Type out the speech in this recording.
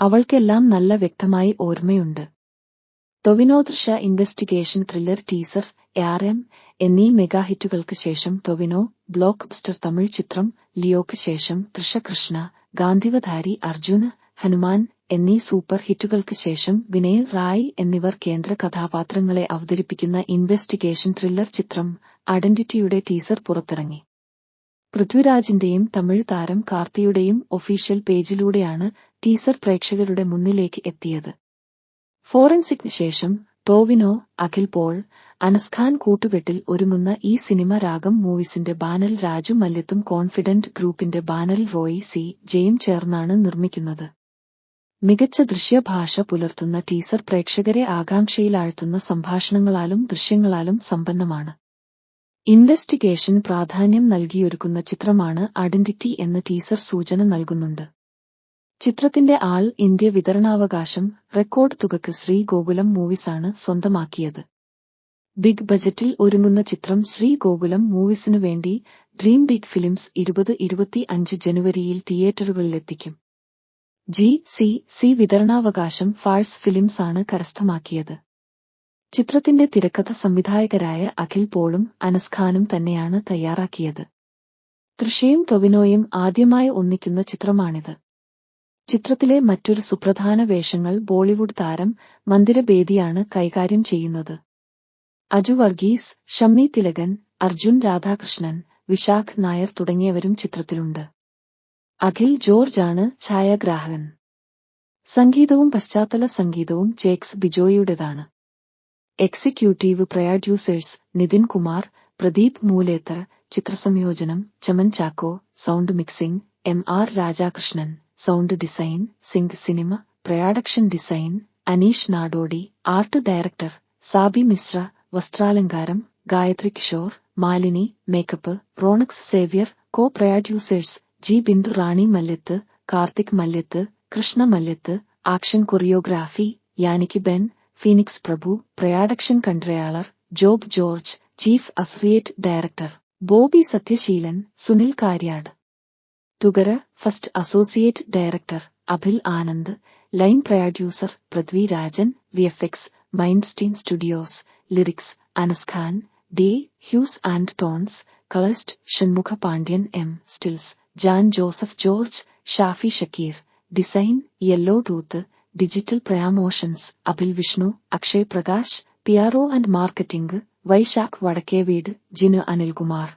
അവൾക്കെല്ലാം നല്ല വ്യക്തമായി ഓർമ്മയുണ്ട്. ടൊവിനോദൃശ investigation thriller teaser R M എന്നീ മെഗാഹിറ്റുകൾക്ക് ശേഷം ടൊവിനോ ബ്ലോക്ക് ബസ്റ്റർ തമിഴ് ചിത്രം ലിയോക്ക് ശേഷം തൃഷ കൃഷ്ണ ഗാന്ധിവധാരി അർജുന ഹനുമാൻ എന്നീ സൂപ്പർ ഹിറ്റുകൾക്ക് ശേഷം വിനയ് റായ് എന്നിവർ കേന്ദ്ര കഥാപാത്രങ്ങളെ അവതരിപ്പിക്കുന്ന ഇൻവെസ്റ്റിഗേഷൻ ത്രില്ലർ ചിത്രം ഐഡന്റിറ്റിയുടെ ടീസർ പുറത്തിറങ്ങി. പൃഥ്വിരാജിന്റെയും തമിഴ് താരം കാർത്തിയുടെയും ഒഫീഷ്യൽ പേജിലൂടെയാണ് ടീസർ പ്രേക്ഷകരുടെ മുന്നിലേക്ക് എത്തിയത്. ഫോറൻസിക് ശേഷം ടോവിനോ അഖിൽ പോൾ അനസ്ഖാൻ കൂട്ടുകെട്ടിൽ ഒരുങ്ങുന്ന ഈ സിനിമ രാഗം മൂവീസിന്റെ ബാനൽ രാജു മല്യത്തും കോൺഫിഡന്റ് ഗ്രൂപ്പിന്റെ ബാനൽ റോയി സി ജയും ചേർന്നാണ് നിർമ്മിക്കുന്നത്. മികച്ച ദൃശ്യഭാഷ പുലർത്തുന്ന ടീസർ പ്രേക്ഷകരെ ആകാംക്ഷയിലാഴ്ത്തുന്ന സംഭാഷണങ്ങളാലും ദൃശ്യങ്ങളാലും സമ്പന്നമാണ്. ഇൻവെസ്റ്റിഗേഷൻ പ്രാധാന്യം നൽകിയൊരുക്കുന്ന ചിത്രമാണ് ഐഡന്റിറ്റി എന്ന ടീസർ സൂചന നൽകുന്നുണ്ട്. ചിത്രത്തിന്റെ ആൾ ഇന്ത്യ വിതരണാവകാശം റെക്കോർഡ് തുകക്ക് ശ്രീ ഗോകുലം മൂവീസാണ് സ്വന്തമാക്കിയത്. ബിഗ് ബജറ്റിൽ ഒരുങ്ങുന്ന ചിത്രം ശ്രീ ഗോകുലം മൂവീസിനു വേണ്ടി ഡ്രീം ബിഗ് ഫിലിംസ് ഇരുപത് ഇരുപത്തി അഞ്ച് ജനുവരിയിൽ തിയേറ്ററുകളിലെത്തിക്കും. ജി സി സി വിതരണാവകാശം ഫാൾസ് ഫിലിംസ് ആണ് കരസ്ഥമാക്കിയത്. ചിത്രത്തിന്റെ തിരക്കഥ സംവിധായകരായ അഖിൽ പോളും അനസ്ഖാനും തന്നെയാണ് തയ്യാറാക്കിയത്. തൃഷയും ടൊവിനോയും ആദ്യമായി ഒന്നിക്കുന്ന ചിത്രമാണിത്. ചിത്രത്തിലെ മറ്റൊരു സുപ്രധാന വേഷങ്ങൾ ബോളിവുഡ് താരം മന്ദിര ബേദിയാണ് കൈകാര്യം ചെയ്യുന്നത്. അജു വർഗീസ് ഷമ്മി തിലകൻ അർജുൻ രാധാകൃഷ്ണൻ വിശാഖ് നായർ തുടങ്ങിയവരും ചിത്രത്തിലുണ്ട്. അഖിൽ ജോർജാണ് ഛായാഗ്രാഹകൻ. സംഗീതവും പശ്ചാത്തല സംഗീതവും ജേക്സ് ബിജോയിയുടേതാണ്. Executive producers Nithin Kumar Pradeep Moolethar ചിത്രസംയോജനം Chaman Chacko sound mixing M R Rajakrishnan sound design sync cinema production design Aneesh Nadodi art director Sabi Mishra വസ്ത്രാലങ്കാരം Gayathri Kishore Malini makeup Ronex Xavier co producers G Bindu Rani Malyath Karthik Malyath Krishna Malyath action choreography Yannick Ben Phoenix Prabhu production controller Job George chief associate director Bobby Sathyaseelan Sunil Kariyad Thukara first associate director Abhil Anand line producer Prithvi Rajan V F X Mindstein studios lyrics Anas Khan day hues and tones colourist Shanmukha Pandian M stills Jan Joseph George Shafi Shakeer design yellow tooth digital promotions Abhil Vishnu Akshay Prakash PRO and marketing Vaishakh Vadakkeveedu Jinu Anilkumar